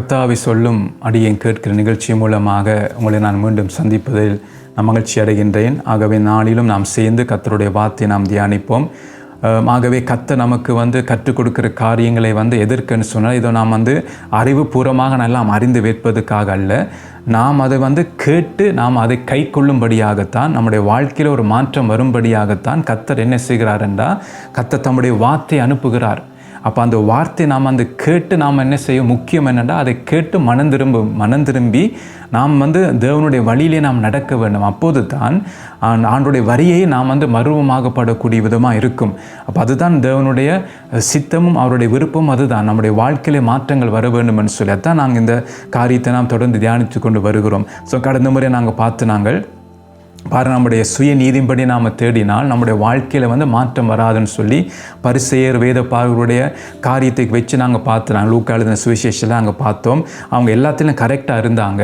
கத்தாவை சொல்லும் அடியேன் கேட்கிற நிகழ்ச்சி மூலமாக உங்களை நான் மீண்டும் சந்திப்பதில் நான் மகிழ்ச்சி அடைகின்றேன். ஆகவே நாளிலும் நாம் சேர்ந்து கத்தருடைய வார்த்தையை நாம் தியானிப்போம். ஆகவே கத்த நமக்கு வந்து கற்றுக் கொடுக்குற காரியங்களை வந்து எதற்குன்னு சொன்னால் இதை நாம் வந்து அறிவுபூர்வமாக நல்லா அறிந்து வைப்பதற்காக அல்ல. நாம் அதை வந்து கேட்டு நாம் அதை கை கொள்ளும்படியாகத்தான் நம்முடைய வாழ்க்கையில் ஒரு மாற்றம் வரும்படியாகத்தான் கத்தர் என்ன செய்கிறார் என்றால் கத்தர் தம்முடைய வார்த்தை அனுப்புகிறார். அப்போ அந்த வார்த்தை நாம் அந்த கேட்டு நாம் என்ன செய்ய முக்கியம் என்னென்னா அதை கேட்டு மனம் திரும்ப மனம் திரும்பி நாம் வந்து தேவனுடைய வழியிலே நாம் நடக்க வேண்டும். அப்போது தான் ஆண்டுடைய வரியை நாம் வந்து மருவமாகப்படக்கூடிய விதமாக இருக்கும். அப்போ அதுதான் தேவனுடைய சித்தமும் அவருடைய விருப்பமும் அதுதான். நம்முடைய வாழ்க்கையிலே மாற்றங்கள் வர வேண்டும் என்று சொல்லி அதான் நாங்கள் இந்த காரியத்தை நாம் தொடர்ந்து தியானித்து கொண்டு வருகிறோம். ஸோ கடந்த முறை நாங்கள் பார்த்து நாங்கள் பாரு நம்முடைய சுய நீதியின்படி நாம் தேடினால் நம்முடைய வாழ்க்கையில் வந்து மாற்றம் வராதுன்னு சொல்லி பரிசெயர் பார்வருடைய காரியத்தை வச்சு நாங்கள் பார்த்துனாங்க லூக்கா எழுதின சுவிசேஷத்தில் நாங்கள் பார்த்தோம். அவங்க எல்லாத்திலும் கரெக்டாக இருந்தாங்க.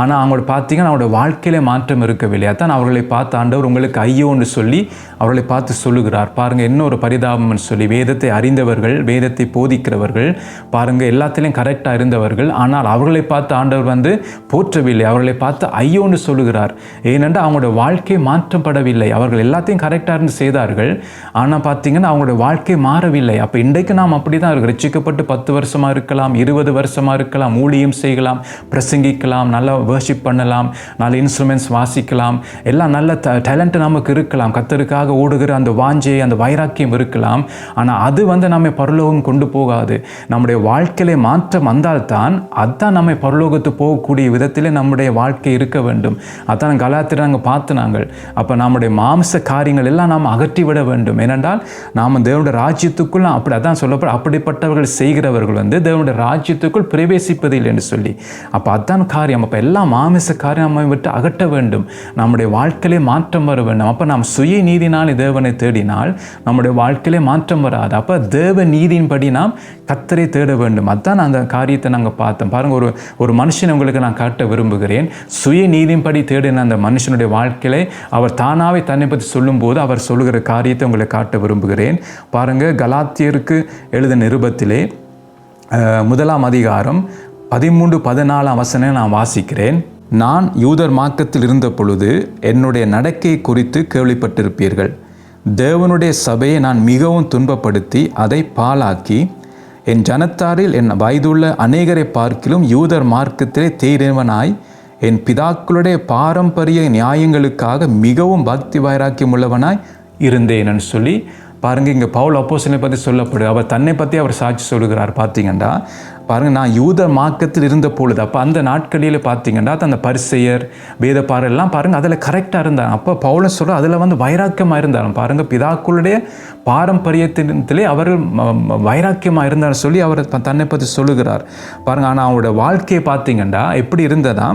ஆனால் அவங்களோட பார்த்தீங்கன்னா அவங்களோட வாழ்க்கையில மாற்றம் இருக்கவில்லை. அதான் அவர்களை பார்த்து ஆண்டவர் உங்களுக்கு ஐயோன்னு சொல்லி அவர்களை பார்த்து சொல்லுகிறார். பாருங்கள் என்ன ஒரு பரிதாபம்னு சொல்லி வேதத்தை அறிந்தவர்கள் வேதத்தை போதிக்கிறவர்கள் பாருங்கள் எல்லாத்திலையும் கரெக்டாக இருந்தவர்கள். ஆனால் அவர்களை பார்த்து ஆண்டவர் வந்து போற்றவில்லை. அவர்களை பார்த்து ஐயோன்னு சொல்லுகிறார். ஏனென்றால் அவங்களோட வாழ்க்கை மாற்றப்படவில்லை. அவர்கள் எல்லாத்தையும் கரெக்டாக இருந்து செய்தார்கள். ஆனால் பார்த்தீங்கன்னா அவங்களுடைய வாழ்க்கை மாறவில்லை. அப்போ இன்றைக்கு நாம் அப்படி தான் இருக்கு ரசிக்கப்பட்டு பத்து வருஷமாக இருக்கலாம் இருபது வருஷமாக இருக்கலாம் ஊழியம் செய்யலாம் பிரசங்கிக்கலாம் நல்லா வேர்ஷிப் பண்ணலாம் நல்ல இன்ஸ்ட்ருமெண்ட்ஸ் வாசிக்கலாம் எல்லாம் நல்ல டேலண்ட் நமக்கு இருக்கலாம். கத்தருக்காக ஓடுகிற அந்த வாஞ்சை அந்த வைராக்கியம் இருக்கலாம். ஆனால் அது வந்து நம்மை பரலோகம் கொண்டு போகாது. நம்முடைய வாழ்க்கையிலே மாற்றம் வந்தால்தான் அதுதான் நம்மை பரலோகத்து போகக்கூடிய விதத்திலே நம்முடைய வாழ்க்கை இருக்க வேண்டும். அதான் கலாத்திர நாங்கள் பார்த்து மாற்றினாங்கள் அப்போ நம்முடைய மாம்ச காரியங்கள் எல்லாம் நாம் அகற்றி விட வேண்டும். ஏனென்றால் நாம் தேவனுடைய ராஜ்யத்துக்குள் அப்படி அதான் சொல்லப்பட அப்படிப்பட்டவர்கள் செய்கிறவர்கள் வந்து தேவனுடைய ராஜ்யத்துக்குள் பிரவேசிப்பதில்லை என்று சொல்லி. அப்போ அதான் காரியம். அப்போ எல்லா மாமிச காரியம் நம்மை விட்டு அகற்ற வேண்டும். நம்முடைய வாழ்க்கையிலே மாற்றம் வர வேண்டும். அப்போ நாம் சுய நீதினால் தேவனை தேடினால் நம்முடைய வாழ்க்கையிலே மாற்றம் வராது. அப்போ தேவ நீதியின்படி நாம் கத்தரை தேட வேண்டும். அதான் அந்த காரியத்தை நாங்கள் பார்த்தோம். பாருங்க ஒரு ஒரு மனுஷன் உங்களுக்கு நான் காட்ட விரும்புகிறேன். சுய நீதியின்படி தேடின அந்த மனுஷனுடைய வாழ்க்கை வாழ்க்கையிலே அவர் தானாவே தன்னை பற்றி சொல்லும்போது அவர் சொல்லுகிற காரியத்தை உங்களை காட்ட விரும்புகிறேன். பாருங்க கலாத்தியருக்கு எழுத நிருபத்திலே முதலாம் அதிகாரம் பதிமூன்று பதினாலாம் வசனம் நான் வாசிக்கிறேன். நான் யூதர் மார்க்கத்தில் இருந்த பொழுது என்னுடைய நடக்கை குறித்து கேள்விப்பட்டிருப்பீர்கள். தேவனுடைய சபையை நான் மிகவும் துன்பப்படுத்தி அதை பாழாக்கி என் ஜனத்தாரில் என் வயதுள்ள அநேகரை பார்க்கிலும் யூதர் மார்க்கத்திலே தேறினவனாய் என் பிதாக்களுடைய பாரம்பரிய நியாயங்களுக்காக மிகவும் பக்தி வைராக்கியம் உள்ளவனாய் இருந்தேன்னு சொல்லி பாருங்கள் இங்கே பவுல் அப்போசனை பற்றி சொல்லப்படுது. அவர் தன்னை பற்றி அவர் சாட்சி சொல்லுகிறார். பார்த்தீங்கன்னா பாருங்கள் நான் யூத மார்க்கத்தில் இருந்த பொழுது அப்போ அந்த நாட்களில் பார்த்தீங்கன்னா அந்த பரிசெயர் வேதப்பாறை எல்லாம் பாருங்கள் அதில் கரெக்டாக இருந்தாங்க. அப்போ பவுல சொல்ல அதில் வந்து வைராக்கியமாக இருந்தாலும் பாருங்கள் பிதாக்களுடைய பாரம்பரியத்திலே அவர்கள் வைராக்கியமாக இருந்தார் சொல்லி அவர் தன்னை பற்றி சொல்லுகிறார். பாருங்கள் ஆனால் அவங்களோட வாழ்க்கையை பார்த்தீங்கன்னா எப்படி இருந்ததா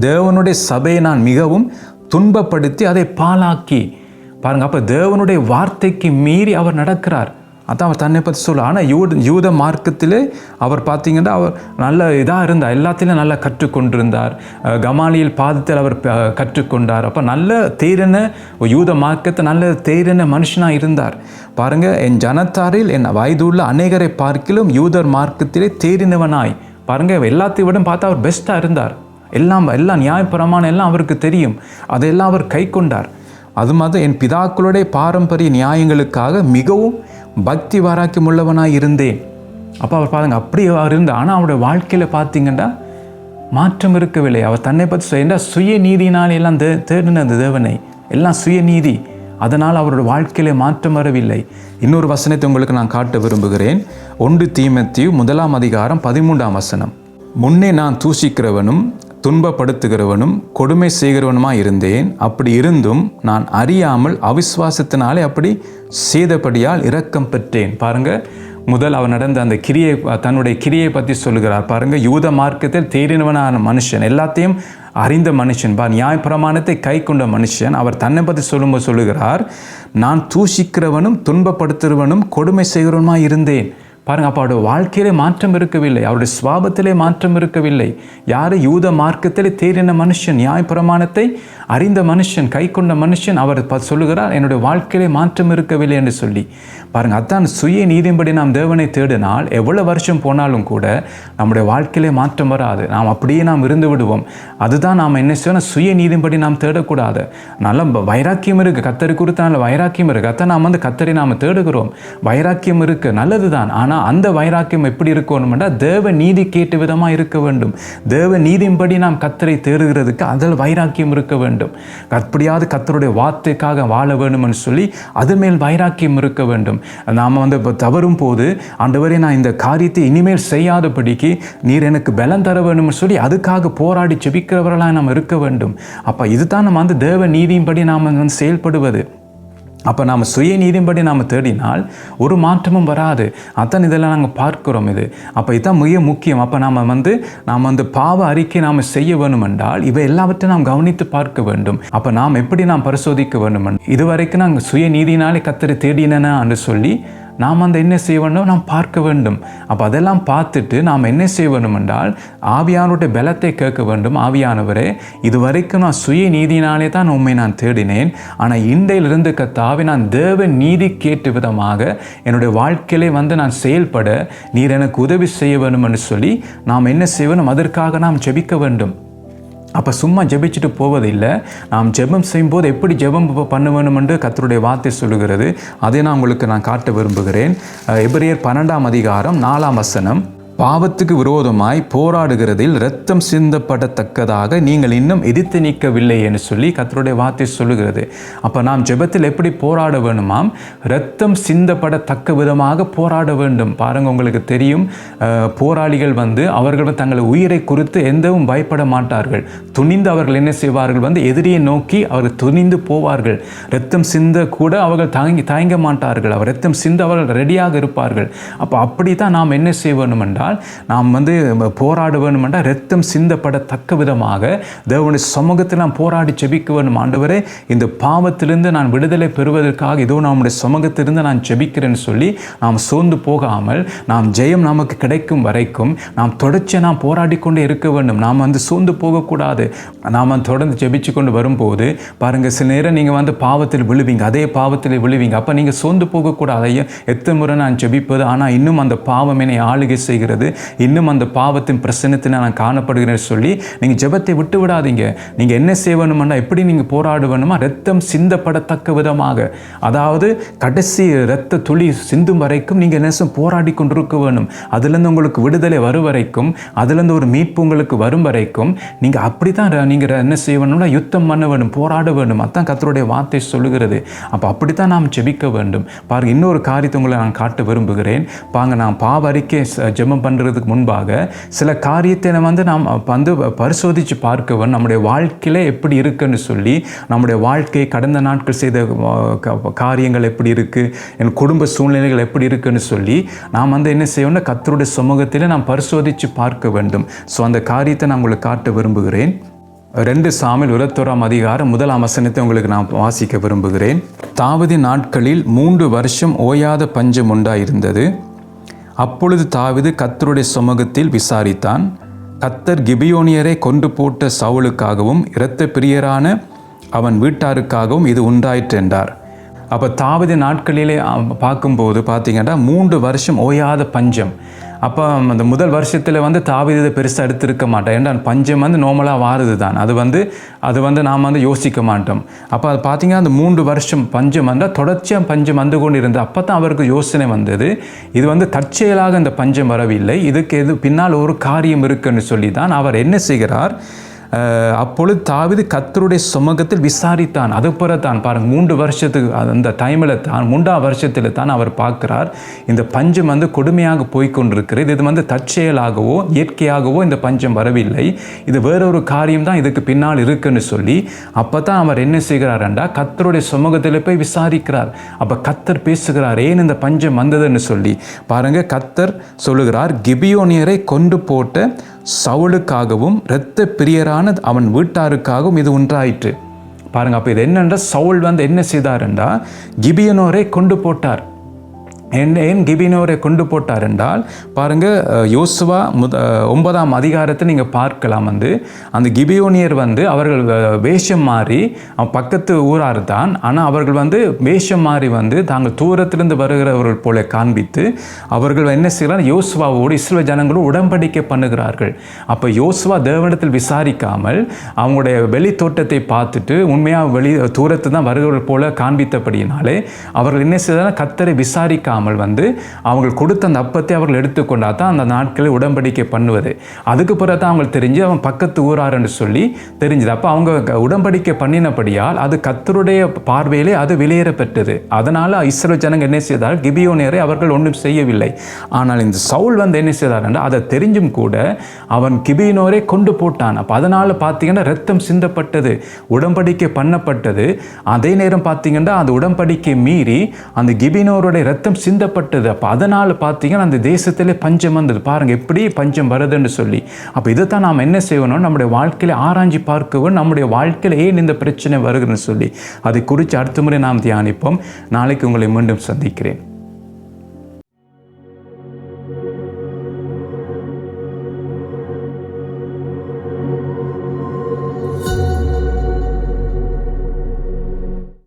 தேவனுடைய சபையை நான் மிகவும் துன்பப்படுத்தி அதை பாழாக்கி. பாருங்கள் அப்போ தேவனுடைய வார்த்தைக்கு மீறி அவர் நடக்கிறார். அதான் அவர் தன்னை பற்றி சொல்ல. ஆனால் யூத யூத மார்க்கத்திலே அவர் பார்த்தீங்கன்னா அவர் நல்ல இதாக இருந்தார். எல்லாத்திலையும் நல்லா கற்றுக்கொண்டிருந்தார். அஹ் கமாலியல் பாதத்தில் அவர் கற்றுக்கொண்டார். அப்போ நல்ல தேரின யூத மார்க்கத்தை நல்ல தேரின மனுஷனாக இருந்தார். பாருங்கள் என் ஜனத்தாரில் என் வயதுள்ள அநேகரை பார்க்கிலும் யூதர் மார்க்கத்திலே தேறினவனாய். பாருங்க எல்லாத்தையும் விட பார்த்தா அவர் பெஸ்ட்டாக இருந்தார். எல்லாம் எல்லாம் நியாயப்பிரமாணம் எல்லாம் அவருக்கு தெரியும். அதையெல்லாம் அவர் கை கொண்டார். அது மாதிரி என் பிதாக்களுடைய பாரம்பரிய நியாயங்களுக்காக மிகவும் பக்தி வாராக்கியம் உள்ளவனாக இருந்தேன். அப்போ அவர் பாருங்க அப்படி அவர் இருந்தார் ஆனால் அவருடைய வாழ்க்கையில் பார்த்தீங்கன்னா மாற்றம் இருக்கவில்லை. அவர் தன்னை பற்றி சொல்ல சுயநீதினால் எல்லாம் தே தேடின அந்த தேவனை. எல்லாம் சுயநீதி அதனால் அவருடைய வாழ்க்கையிலே மாற்றம் வரவில்லை. இன்னொரு வசனத்தை உங்களுக்கு நான் காட்ட விரும்புகிறேன். ஒன்று தீமத்தியு முதலாம் அதிகாரம் பதிமூன்றாம் வசனம். முன்னே நான் தூஷிக்கிறவனும் துன்பப்படுத்துகிறவனும் கொடுமை செய்கிறவனுமாக இருந்தேன். அப்படி இருந்தும் நான் அறியாமல் அவிசுவாசத்தினாலே அப்படி செய்தபடியால் இரக்கம் பெற்றேன். பாருங்க முதல் அவர் நடந்த அந்த கிரியை தன்னுடைய கிரியை பற்றி சொல்லுகிறார். பாருங்க யூத மார்க்கத்தில் தேறினவனான மனுஷன் எல்லாத்தையும் அறிந்த மனுஷன் பா நியாயப்பிரமாணத்தை கை கொண்ட மனுஷன் அவர் தன்னை பற்றி சொல்லும்போது சொல்லுகிறார் நான் தூஷிக்கிறவனும் துன்பப்படுத்துகிறவனும் கொடுமை செய்கிறவனுமாக இருந்தேன். பாருங்க அப்போ அவருடைய வாழ்க்கையிலே மாற்றம் இருக்கவில்லை. அவருடைய சுவாபத்திலே மாற்றம் இருக்கவில்லை. யார்? யூத மார்க்கத்திலே தேறின மனுஷன் நியாய பிரமாணத்தை அறிந்த மனுஷன் கை கொண்ட மனுஷன் அவர் ப- சொல்லுகிறார் என்னுடைய வாழ்க்கையிலே மாற்றம் இருக்கவில்லை என்று சொல்லி. பாருங்கள் அதான் சுய நீதியின்படி நாம் தேவனை தேடினால் எவ்வளோ வருஷம் போனாலும் கூட நம்முடைய வாழ்க்கையிலே மாற்றம் வராது. நாம் அப்படியே நாம் இருந்து விடுவோம். அதுதான் நாம் என்ன செய்யணும்? சுய நீதியின்படி நாம் தேடக்கூடாது. நல்ல வைராக்கியம் இருக்குது கத்தரி குறித்த நல்ல வைராக்கியம் இருக்குது அதான் நாம் வந்து கத்தரை நாம் தேடுகிறோம். வைராக்கியம் இருக்குது நல்லது தான் ஆனால் அந்த வைராக்கியம் எப்படி இருக்கணும்னா தேவ நீதி கேட்ட விதமாக இருக்க வேண்டும். தேவ நீதியின்படி நாம் கத்தரை தேடுகிறதுக்கு அதில் வைராக்கியம் இருக்க வேண்டும். அப்படியாவது கத்தருடைய வார்த்தைக்காக வாழ வேண்டும்னு சொல்லி அது மேல் வைராக்கியம் இருக்க வேண்டும். நாம் வந்து இப்போ தவறும் போது ஆண்டவரே நான் இந்த காரியத்தை இனிமேல் செய்யாதபடிக்கு நீர் எனக்கு பலம் தர வேண்டும்னு சொல்லி அதுக்காக போராடி செபிக்கிறவர்களாக நாம் இருக்க வேண்டும். அப்போ இதுதான் நம்ம வந்து தேவ நீதியின்படி நாம் வந்து செயல்படுவது. அப்போ நாம் சுய நாம் தேடினால் ஒரு மாற்றமும் வராது. அதான் இதெல்லாம் நாங்கள் பார்க்குறோம் இது. அப்போ இதுதான் மிக முக்கியம். அப்போ நாம் வந்து நாம் வந்து பாவ அறிக்கை நாம் செய்ய வேணும் என்றால் இவை எல்லாவற்றையும் நாம் கவனித்து பார்க்க வேண்டும். அப்போ நாம் எப்படி நாம் பரிசோதிக்க வேண்டும் இதுவரைக்கும் நாங்கள் சுய நீதியினாலே கத்தரை தேடினா என்று சொல்லி நாம் அந்த என்ன செய்ய வேண்டும் நாம் பார்க்க வேண்டும். அப்போ அதெல்லாம் பார்த்துட்டு நாம் என்ன செய்ய வேண்டும் என்றால் ஆவியானுடைய பலத்தை கேட்க வேண்டும். ஆவியானவரே இதுவரைக்கும் நான் சுய நீதியினாலே தான் உண்மை நான் தேடினேன். ஆனால் இன்றையிலிருந்து கத்தாவே நான் தேவ நீதி கேட்டு விதமாக என்னுடைய வாழ்க்கையிலே வந்து நான் செயல்பட நீர் எனக்கு உதவி செய்ய வேண்டும் என்று சொல்லி நாம் என்ன செய்ய வேண்டும்? அதற்காக நாம் ஜெபிக்க வேண்டும். அப்போ சும்மா ஜெபிச்சுட்டு போவதில்லை நாம் ஜெபம் செய்யும்போது எப்படி ஜெபம் ப- பண்ண என்று வார்த்தை சொல்லுகிறது. அதை நான் உங்களுக்கு நான் காட்ட விரும்புகிறேன். எபிரியர் பன்னெண்டாம் அதிகாரம் நாலாம் வசனம். பாவத்துக்கு விரோதமாய் போராடுகிறதில் இரத்தம் சிந்தப்படத்தக்கதாக நீங்கள் இன்னும் எதிர்த்து நிற்கவில்லை என்று சொல்லி கத்தருடைய வார்த்தை சொல்லுகிறது. அப்போ நாம் ஜெபத்தில் எப்படி போராட வேணுமாம் இரத்தம் சிந்தப்படத்தக்க விதமாக போராட வேண்டும். பாருங்க உங்களுக்கு தெரியும் போராளிகள் வந்து அவர்கள் தங்கள் உயிரை குறித்து எந்தவும் பயப்பட மாட்டார்கள். துணிந்து அவர்கள் என்ன செய்வார்கள்? வந்து எதிரியை நோக்கி அவர்கள் துணிந்து போவார்கள். இரத்தம் சிந்த கூட அவர்கள் தாங்கி தயங்க மாட்டார்கள். அவர் இரத்தம் சிந்த அவர்கள் ரெடியாக இருப்பார்கள். அப்போ அப்படி தான் நாம் என்ன செய்ய வேண்டும் என்றால் நாம் வந்து போராட வேண்டும் என்றால் சிந்தப்படத்தக்க விதமாக தேவனுடைய சமூகத்தில் நாம் போராடி செபிக்க வேண்டும் ஆண்டவரே இந்த பாவத்திலிருந்து நான் விடுதலை பெறுவதற்காக இதோ நம்முடைய சமூகத்திலிருந்து நான் ஜெபிக்கிறேன்னு சொல்லி நாம் சோர்ந்து போகாமல் நாம் ஜெயம் நமக்கு கிடைக்கும் வரைக்கும் நாம் தொடர்ச்சி நாம் போராடி கொண்டே இருக்க வேண்டும். நாம் வந்து சோர்ந்து போகக்கூடாது. நாம் தொடர்ந்து ஜெபிச்சு கொண்டு வரும்போது பாருங்க சில நேரம் நீங்கள் வந்து பாவத்தில் விழுவீங்க அதே பாவத்தில் விழுவீங்க. அப்போ நீங்கள் சோர்ந்து போகக்கூடாது. ஐயா எத்தனை முறை நான் ஜெபிப்பது? ஆனால் இன்னும் அந்த பாவம் என்னை ஆளுகை செய்கிறது. இன்னும் அந்த பாவத்தின் பிரசன்னத்தில் நான் காணப்படுகிறேன் சொல்லி நீங்கள் ஜெபத்தை விட்டு விடாதீங்க. நீங்கள் என்ன செய்ய வேணுமென்னா எப்படி நீங்கள் போராட வேணுமா ரத்தம் சிந்தப்படத்தக்க விதமாக. அதாவது கடைசி இரத்த துளி சிந்தும் வரைக்கும் நீங்கள் என்ன போராடி கொண்டிருக்க வேணும். அதுலேருந்து உங்களுக்கு விடுதலை வரும் வரைக்கும் அதுலேருந்து ஒரு மீட்பு உங்களுக்கு வரும் வரைக்கும் நீங்கள் அப்படி தான் நீங்கள் என்ன செய்ய வேணும்னா யுத்தம் பண்ண வேணும் போராட வேண்டும் அதான் கத்தருடைய வார்த்தை சொல்லுகிறது. அப்போ அப்படித்தான் நாம் ஜெபிக்க வேண்டும். பாருங்கள் இன்னொரு காரியத்தை உங்களை நான் காட்ட விரும்புகிறேன். பாங்க நான் பாவ அறிக்கை ஜெபம் பண்ணுறதுக்கு முன்பாக சில காரியத்தை நம்ம வந்து நாம் வந்து பரிசோதித்து பார்க்க வேண்டும் நம்முடைய வாழ்க்கையில எப்படி இருக்குன்னு சொல்லி நம்முடைய வாழ்க்கை கடந்த நாட்கள் செய்த க- காரியங்கள் எப்படி இருக்குது என் குடும்ப சூழ்நிலைகள் எப்படி இருக்குன்னு சொல்லி நாம் வந்து என்ன செய்யணும்னா கத்தருடைய சமூகத்தில் நாம் பரிசோதித்து பார்க்க வேண்டும். ஸோ அந்த காரியத்தை நான் உங்களுக்கு காட்ட விரும்புகிறேன். ரெண்டு சாமில் இருபத்தோராம் அதிகாரம் முதலாம் வசனத்தை உங்களுக்கு நான் வாசிக்க விரும்புகிறேன். தாவதி நாட்களில் மூன்று வருஷம் ஓயாத பஞ்சம் உண்டாயிருந்தது. அப்பொழுது தாவிது கத்தருடைய சமூகத்தில் விசாரித்தான். கத்தர் கிபியோனியரை கொண்டு போட்ட சவுலுக்காகவும் இரத்த பிரியரான அவன் வீட்டாருக்காகவும் இது உண்டாயிற்று என்றார். அப்போ தாவதி நாட்களிலே பார்க்கும்போது பார்த்தீங்கன்னா மூன்று வருஷம் ஓயாத பஞ்சம். அப்போ அந்த முதல் வருஷத்தில் வந்து தாவீது இதை பெருசாக எடுத்திருக்க மாட்டேன். ஏன்னா பஞ்சம் வந்து நோமலாக வாருது தான் அது வந்து அது வந்து நாம் வந்து யோசிக்க மாட்டோம். அப்போ அது பார்த்திங்கன்னா அந்த மூன்று வருஷம் பஞ்சம் வந்தால் தொடர்ச்சியாக பஞ்சம் வந்து கொண்டு இருந்தது அப்போ தான் அவருக்கு யோசனை வந்தது. இது வந்து தற்செயலாக இந்த பஞ்சம் வரவில்லை. இதுக்கு எது பின்னால் ஒரு காரியம் இருக்குன்னு சொல்லி தான் அவர் என்ன செய்கிறார்? அப்பொழுது தாவிது கத்தருடைய சுமகத்தில் விசாரித்தான். அது தான் பாருங்கள் மூன்று வருஷத்துக்கு அந்த டைமில் தான் மூன்றாம் வருஷத்தில் தான் அவர் பார்க்குறார். இந்த பஞ்சம் வந்து கொடுமையாக போய்கொண்டிருக்கிறது இது வந்து தற்செயலாகவோ இயற்கையாகவோ இந்த பஞ்சம் வரவில்லை. இது வேறொரு காரியம் தான் இதுக்கு பின்னால் இருக்குன்னு சொல்லி அப்போ தான் அவர் என்ன செய்கிறாரண்டா கத்தருடைய சுமகத்தில் போய் விசாரிக்கிறார். அப்போ கத்தர் பேசுகிறார் ஏன் இந்த பஞ்சம் வந்ததுன்னு சொல்லி? பாருங்கள் கத்தர் சொல்லுகிறார் கிபியோனியரை கொண்டு போட்ட சவுளுக்காகவும் இரத்த பிரியரான அவன் வீட்டாருக்காகவும் இது உண்டாயிற்று. பாருங்க அப்போ இது என்னென்றால் சவுல் வந்து என்ன செய்தாருண்டா கிபியனோரை கொண்டு போட்டார். ஏன் ஏன் கிபினோரை கொண்டு போட்டார் என்றால் பாருங்கள் யோசுவா முத ஒன்பதாம் அதிகாரத்தை நீங்கள் பார்க்கலாம் வந்து அந்த கிபியோனியர் வந்து அவர்கள் வேஷம் மாறி அவன் பக்கத்து ஊரார் தான் ஆனால் அவர்கள் வந்து வேஷம் மாறி வந்து தாங்கள் தூரத்திலிருந்து வருகிறவர்கள் போல காண்பித்து அவர்கள் என்ன செய்கிறார் யோசுவாவோடு இஸ்ரேல் ஜனங்களும் உடன்படிக்கை பண்ணுகிறார்கள். அப்போ யோசுவா தேவனிடத்தில் விசாரிக்காமல் அவங்களுடைய வெளி தோட்டத்தை பார்த்துட்டு உண்மையாக வெளி தூரத்து தான் வருகிறவர்கள் போல காண்பித்தபடியினாலே அவர்கள் என்ன செய்தால் கத்தரை விசாரிக்காமல் வந்து அவங்க கொடுத்த அந்த அப்பத்தை அவர்கள் எடுத்துக்கொண்டா தான் அந்த நாட்களை உடன்படிக்கை பண்ணுவது. அதுக்கு பிறகு தான் அவங்க தெரிஞ்சு அவன் பக்கத்து ஊராருன்னு சொல்லி தெரிஞ்சது. அப்போ அவங்க உடன்படிக்கை பண்ணினபடியால் அது கத்தருடைய பார்வையிலே அது வெளியேறப்பட்டது அதனால் இஸ்ரோ ஜனங்க என்ன செய்தார் கிபியோனியரை அவர்கள் ஒன்றும் செய்யவில்லை. ஆனால் இந்த சவுல் வந்து என்ன செய்தார் என்றால் அதை தெரிஞ்சும் கூட அவன் கிபியினோரை கொண்டு போட்டான். அப்போ அதனால் பார்த்தீங்கன்னா ரத்தம் சிந்தப்பட்டது உடன்படிக்கை பண்ணப்பட்டது. அதே நேரம் பார்த்தீங்கன்னா அந்த உடன்படிக்கை மீறி அந்த கிபினோருடைய ரத்தம் சிந்தப்பட்டது. அப்போ அதனால் பார்த்தீங்கன்னா அந்த தேசத்திலே பஞ்சம் வந்தது. பாருங்க எப்படி பஞ்சம் வருதுன்னு சொல்லி. அப்போ இதைத்தான் நாம் என்ன செய்யணும்? நம்முடைய வாழ்க்கையில ஆராய்ஞ்சி பார்க்கவும் நம்முடைய வாழ்க்கையில் ஏன் இந்த பிரச்சனை வருதுன்னு சொல்லி. அதை குறித்து அடுத்த முறை நாம் தியானிப்போம். நாளைக்கு உங்களை மீண்டும் சந்திக்கிறேன்.